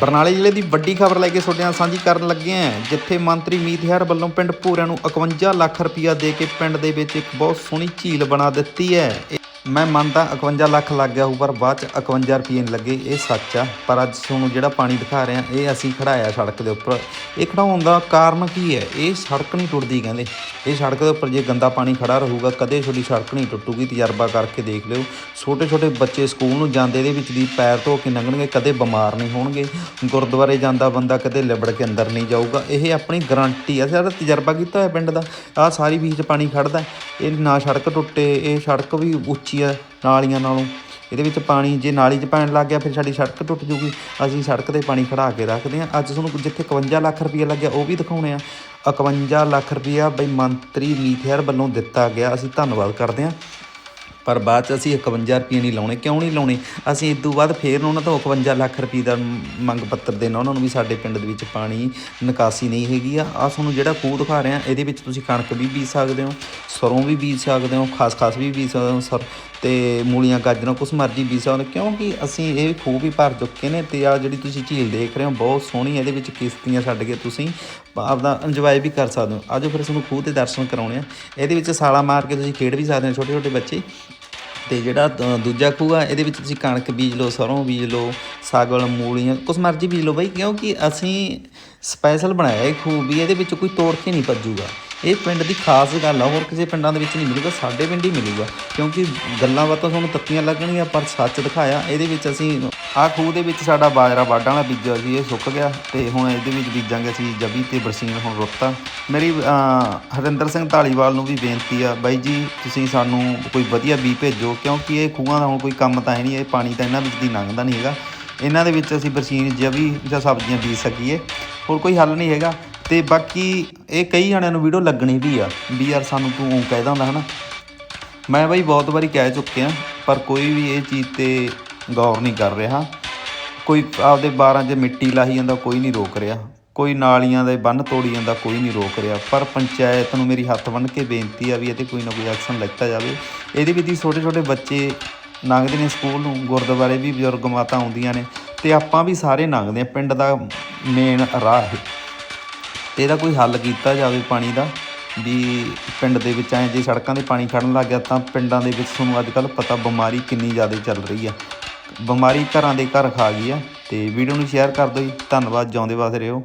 ਬਰਨਾਲੇ ਜ਼ਿਲ੍ਹੇ ਦੀ ਵੱਡੀ ਖਬਰ ਲੈ ਕੇ ਤੁਹਾਡੇ ਨਾਲ ਸਾਂਝੀ ਕਰਨ ਲੱਗੇ ਹਾਂ। ਜਿੱਥੇ ਮੰਤਰੀ ਮੀਤ ਹੈਰ ਵੱਲੋਂ ਪਿੰਡ ਭੂਰਿਆਂ ਨੂੰ 51 ਲੱਖ ਰੁਪਇਆ ਦੇ ਕੇ ਪਿੰਡ ਦੇ ਵਿੱਚ ਇੱਕ ਬਹੁਤ ਸੋਹਣੀ ਝੀਲ ਬਣਾ ਦਿੱਤੀ ਹੈ। ਮੈਂ ਮੰਨਦਾ 51 ਲੱਖ ਲੱਗ ਗਿਆ ਹੋਊ, ਪਰ ਬਾਅਦ ਚ 51 ਰੁਪਏ ਨਹੀਂ ਲੱਗੇ, ਇਹ ਸੱਚ ਆ। ਪਰ ਅੱਜ ਤੁਹਾਨੂੰ ਜਿਹੜਾ ਪਾਣੀ ਦਿਖਾ ਰਹੇ ਆ, ਇਹ ਅਸੀਂ ਖੜਾਇਆ ਸੜਕ ਦੇ ਉੱਪਰ। ਇਹ ਖੜਾਉਣ ਦਾ ਕਾਰਨ ਕੀ ਹੈ? ਇਹ ਸੜਕ ਨਹੀਂ ਟੁੱਟਦੀ ਕਹਿੰਦੇ। ਇਹ ਸੜਕ ਦੇ ਉੱਪਰ ਜੇ ਗੰਦਾ ਪਾਣੀ ਖੜਾ ਰਹੂਗਾ, ਕਦੇ ਤੁਹਾਡੀ ਸੜਕ ਨਹੀਂ ਟੁੱਟੂਗੀ, ਤਜਰਬਾ ਕਰਕੇ ਦੇਖ ਲਿਓ। ਛੋਟੇ ਛੋਟੇ ਬੱਚੇ ਸਕੂਲ ਨੂੰ ਜਾਂਦੇ, ਇਹਦੇ ਵਿੱਚ ਦੀ ਪੈਰ ਧੋ ਕੇ ਲੰਘਣਗੇ, ਕਦੇ ਬਿਮਾਰ ਨਹੀਂ ਹੋਣਗੇ। ਗੁਰਦੁਆਰੇ ਜਾਂਦਾ ਬੰਦਾ ਕਦੇ ਲਿਬੜ ਕੇ ਅੰਦਰ ਨਹੀਂ ਜਾਊਗਾ। ਇਹ ਆਪਣੀ ਗਾਰੰਟੀ ਆ, ਸਾਡਾ ਤਜਰਬਾ ਕੀਤਾ ਹੋਇਆ ਪਿੰਡ ਦਾ। ਆ ਸਾਰੀ ਬੀਚ ਪਾਣੀ ਖੜਦਾ ਇਹ ਨਾ ਸੜਕ ਟੁੱਟੇ, ਇਹ ਸੜਕ ਵੀ ਉੱਚੀ ਆ ਨਾਲੀਆਂ ਨਾਲੋਂ। ਇਹਦੇ ਵਿੱਚ ਪਾਣੀ, ਜੇ ਨਾਲੀ 'ਚ ਪੈਣ ਲੱਗ ਗਿਆ, ਫਿਰ ਸਾਡੀ ਸੜਕ ਟੁੱਟ ਜੂਗੀ। ਅਸੀਂ ਸੜਕ ਤੇ ਪਾਣੀ ਖੜਾ ਕੇ ਰੱਖਦੇ ਹਾਂ। ਅੱਜ ਤੁਹਾਨੂੰ ਜਿੱਥੇ 51 ਲੱਖ ਰੁਪਏ ਲੱਗਿਆ, ਉਹ ਵੀ ਦਿਖਾਉਣੇ ਆ। 51 ਲੱਖ ਰੁਪਇਆ ਬਈ ਮੰਤਰੀ ਮੀਥੇਰ ਵੱਲੋਂ ਦਿੱਤਾ ਗਿਆ। ਅਸੀਂ ਧੰਨਵਾਦ ਕਰਦੇ ਹਾਂ। ਪਰ ਬਾਅਦ ਚ ਅਸੀਂ 51 ਰੁਪਏ ਨਹੀਂ ਲਾਉਣੇ, ਕਿਉਂ ਨਹੀਂ ਲਾਉਣੇ? ਅਸੀਂ ਇਸ ਤੋਂ ਬਾਅਦ ਫੇਰ ਉਹਨਾਂ ਤੋਂ 51 ਲੱਖ ਰੁਪਏ ਦਾ ਮੰਗ ਪੱਤਰ ਦੇਣਾ, ਉਹਨਾਂ ਨੂੰ ਵੀ ਸਾਡੇ ਪਿੰਡ ਦੇ ਵਿੱਚ ਪਾਣੀ ਨਿਕਾਸੀ ਨਹੀਂ ਹੈਗੀ ਆ। ਆ ਤੁਹਾਨੂੰ ਜਿਹੜਾ ਖੂਹ ਦਿਖਾ ਰਿਹਾ ਇਹਦੇ ਵਿੱਚ ਤੁਸੀਂ ਕਣਕ ਵੀ ਬੀਜ ਸਕਦੇ ਹੋ, ਸਰੋਂ ਵੀ ਬੀਜ ਸਕਦੇ ਹੋ ਖਾਸ ਖਾਸ ਵੀ ਬੀਜ ਸਕਦੇ ਹੋ, ਸਰ, ਤੇ ਮੂਲੀਆਂ, ਗਾਜਰਾਂ, ਕੁਛ ਮਰਜ਼ੀ ਬੀਜ ਸਕਦੇ ਕਿਉਂਕਿ ਅਸੀਂ ਇਹ ਖੂਹ ਵੀ ਭਰ ਚੁੱਕੇ ਨੇ ਤੇ ਆ ਜਿਹੜੀ ਤੁਸੀਂ ਝੀਲ ਦੇਖ ਰਹੇ ਹੋ, ਬਹੁਤ ਸੋਹਣੀ ਇਹਦੇ ਵਿੱਚ ਕਿਸ਼ਤੀਆਂ ਛੱਡ ਕੇ ਤੁਸੀਂ ਆਪਦਾ ਇੰਜੋਏ ਵੀ ਕਰ ਸਕਦੇ ਹੋ। ਆਜੋ ਫਿਰ ਤੁਹਾਨੂੰ ਖੂਹ ਤੇ ਦਰਸ਼ਨ ਕਰਾਉਣੇ ਆ। ਇਹਦੇ ਵਿੱਚ ਸਾਲਾ ਮਾਰ ਕੇ ਤੁਸੀਂ ਖੇਡ ਵੀ ਸਕਦੇ ਹੋ ਛੋਟੇ ਛੋਟੇ ਬੱਚੇ। ਤੇ ਜਿਹੜਾ ਦੂਜਾ ਖੂਹ ਆ, ਇਹਦੇ ਵਿੱਚ ਤੁਸੀਂ ਕਣਕ ਬੀਜ ਲਓ, ਸਰੋਂ ਬੀਜ ਲਓ, ਸਾਗਲ, ਮੂਲੀਆਂ, ਕੁਛ ਮਰਜ਼ੀ ਬੀਜ ਲਓ ਬਈ, ਕਿਉਂਕਿ ਅਸੀਂ ਸਪੈਸ਼ਲ ਬਣਾਇਆ ਇਹ ਖੂਹ ਵੀ, ਇਹਦੇ ਵਿੱਚ ਕੋਈ ਤੋੜ ਕੇ ਨਹੀਂ ਭੱਜੂਗਾ। ਇਹ ਪਿੰਡ ਦੀ ਖਾਸ ਗੱਲ ਆ, ਹੋਰ ਕਿਸੇ ਪਿੰਡਾਂ ਦੇ ਵਿੱਚ ਨਹੀਂ ਮਿਲੂਗਾ, ਸਾਡੇ ਪਿੰਡ ਹੀ ਮਿਲੂਗਾ। ਕਿਉਂਕਿ ਗੱਲਾਂ ਬਾਤਾਂ ਤੁਹਾਨੂੰ ਤੱਤੀਆਂ ਲੱਗਣਗੀਆਂ, ਪਰ ਸੱਚ ਦਿਖਾਇਆ, ਇਹਦੇ ਵਿੱਚ ਅਸੀਂ ਆਹ ਖੂਹ ਦੇ ਵਿੱਚ ਸਾਡਾ ਬਾਜਰਾ ਵਾਢਾਂ ਵਾਲਾ ਬੀਜਿਆ ਸੀ, ਇਹ ਸੁੱਕ ਗਿਆ ਤੇ ਹੁਣ ਇਹਦੇ ਵਿੱਚ ਬੀਜਾਂਗੇ ਅਸੀਂ ਜਬੀ ਤੇ ਬਰਸੀਨ ਹੁਣ ਰੁੱਤਾ ਮੇਰੀ ਹਰਿੰਦਰ ਸਿੰਘ ਢਾਲੀਵਾਲ ਨੂੰ ਵੀ ਬੇਨਤੀ ਆ, ਬਾਈ ਜੀ, ਤੁਸੀਂ ਸਾਨੂੰ ਕੋਈ ਵਧੀਆ ਬੀ ਭੇਜੋ, ਕਿਉਂਕਿ ਇਹ ਖੂਹਾਂ ਦਾ ਹੁਣ ਕੋਈ ਕੰਮ ਤਾਂ ਹੈ ਨਹੀਂ, ਇਹ ਪਾਣੀ ਤਾਂ ਇਹਨਾਂ ਵਿੱਚ ਦੀ ਲੰਘਦਾ ਨਹੀਂ ਹੈਗਾ। ਇਹਨਾਂ ਦੇ ਵਿੱਚ ਅਸੀਂ ਬਰਸੀਨ, ਜਬੀ ਜਾਂ ਸਬਜ਼ੀਆਂ ਬੀਜ ਸਕੀਏ। ਹੋਰ ਕੋਈ ਹੱਲ ਨਹੀਂ ਹੈਗਾ। ਤੇ ਬਾਕੀ ਇਹ ਕਈ ਜਣਿਆਂ ਨੂੰ ਵੀਡੀਓ ਲੱਗਣੀ ਵੀ ਆ, ਵੀ ਯਾਰ ਸਾਨੂੰ ਤੂੰ ਊਂ ਕਹਿ ਦਿੰਦਾ ਹਨਾ। ਮੈਂ ਬਈ ਬਹੁਤ ਵਾਰੀ ਕਹਿ ਚੁੱਕਿਆ, ਪਰ ਕੋਈ ਵੀ ਇਹ ਚੀਜ਼ ਤੇ ਗੌਰ ਨਹੀਂ ਕਰ ਰਿਹਾ। ਕੋਈ ਆਪਦੇ ਬਾਰਾਂ 'ਚ ਮਿੱਟੀ ਲਾਹੀ ਜਾਂਦਾ, ਕੋਈ ਨਹੀਂ ਰੋਕ ਰਿਹਾ। ਕੋਈ ਨਾਲੀਆਂ ਦੇ ਬੰਨ ਤੋੜੀ ਜਾਂਦਾ, ਕੋਈ ਨਹੀਂ ਰੋਕ ਰਿਹਾ। ਪਰ ਪੰਚਾਇਤ ਨੂੰ ਮੇਰੀ ਹੱਥ ਬੰਨ੍ਹ ਕੇ ਬੇਨਤੀ ਆ ਵੀ ਇਹਤੇ ਕੋਈ ਨਾ ਕੋਈ ਐਕਸ਼ਨ ਲਿੱਤਾ ਜਾਵੇ। ਇਹਦੇ ਵਿੱਚ ਹੀ ਛੋਟੇ ਛੋਟੇ ਬੱਚੇ ਲੰਘਦੇ ਨੇ ਸਕੂਲ ਨੂੰ, ਗੁਰਦੁਆਰੇ ਵੀ ਬਜ਼ੁਰਗ ਮਾਤਾ ਆਉਂਦੀਆਂ ਨੇ। ਤੇ ਆਪਾਂ ਵੀ ਸਾਰੇ ਲੰਘਦੇ ਆ, ਪਿੰਡ ਦਾ ਮੇਨ ਰਾਹ ਇਹ। ਤੇ ਇਹਦਾ ਕੋਈ ਹੱਲ ਕੀਤਾ ਜਾਵੇ ਪਾਣੀ ਦਾ? ਵੀ ਪਿੰਡ ਦੇ ਵਿੱਚ ਐ ਜੇ ਸੜਕਾਂ ਦੇ ਪਾਣੀ ਖੜਨ ਲੱਗ ਗਿਆ ਤਾਂ ਪਿੰਡਾਂ ਦੇ ਵਿੱਚ ਤੁਹਾਨੂੰ ਅੱਜ ਕੱਲ੍ਹ ਪਤਾ ਬਿਮਾਰੀ ਕਿੰਨੀ ਜ਼ਿਆਦਾ ਚੱਲ ਰਹੀ ਆ। ਬਿਮਾਰੀ ਘਰਾਂ ਦੇ ਘਰ ਖਾ ਗਈ ਆ ਤੇ ਵੀਡੀਓ ਨੂੰ ਸ਼ੇਅਰ ਕਰ ਦਿਓ ਜੀ। ਧੰਨਵਾਦ, ਜਿਉਂਦੇ ਵਾਸਤੇ ਰਹੋ।